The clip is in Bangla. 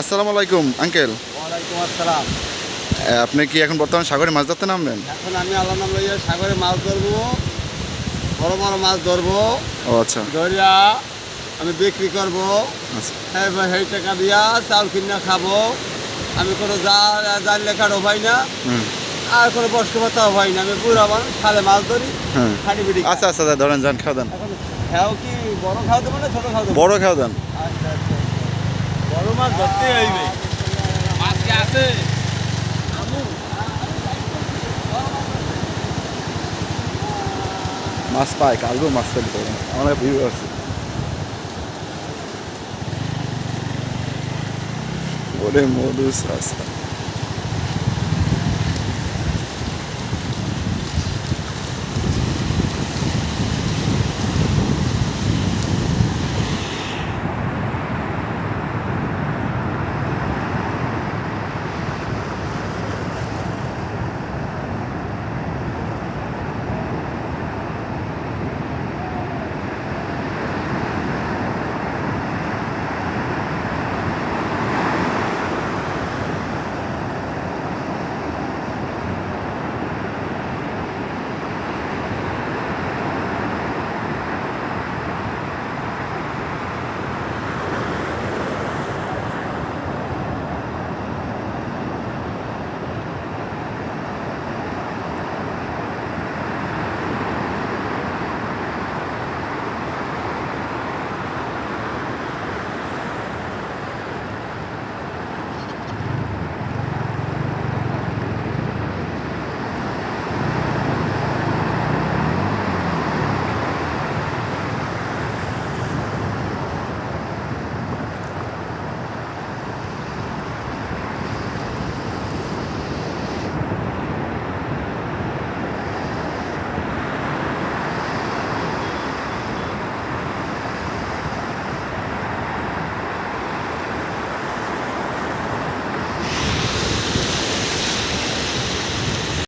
আসসালামু আলাইকুম আঙ্কেল। ওয়ালাইকুম আসসালাম। আপনি কি এখন বর্তমান সাগরে মাছ ধরতে নামবেন? এখন আমি আল্লাহ নাম লইয়া সাগরে মাছ ধরবো বড় বড় মাছ ধরবো ও আচ্ছা। ধরিয়া আমি বিক্রি করব আচ্ছা। এই সেই টাকা দিয়া চাউল কিনে খাব। আমি কোনো জাল লেখার অভাই না। আর কোনো বস্ক ভাতা হয় না। আমি পুরো মানুষ খালে মাছ ধরি হ্যাঁ খাটি বিড়ি আচ্ছা আচ্ছা ধরেন যান খাওয়া দেন। খাও কি বড় খাও দেবো না ছোট খাও দেবো? বড় খাওয়া দেন। আচ্ছা আচ্ছা। বড় মাছ ধরতে হইবে মাছ কি আছে? মাছ পায় কালকেও মাছ পেতে পারে আমরা ভিউ আছে ওরে মধু রাস্তা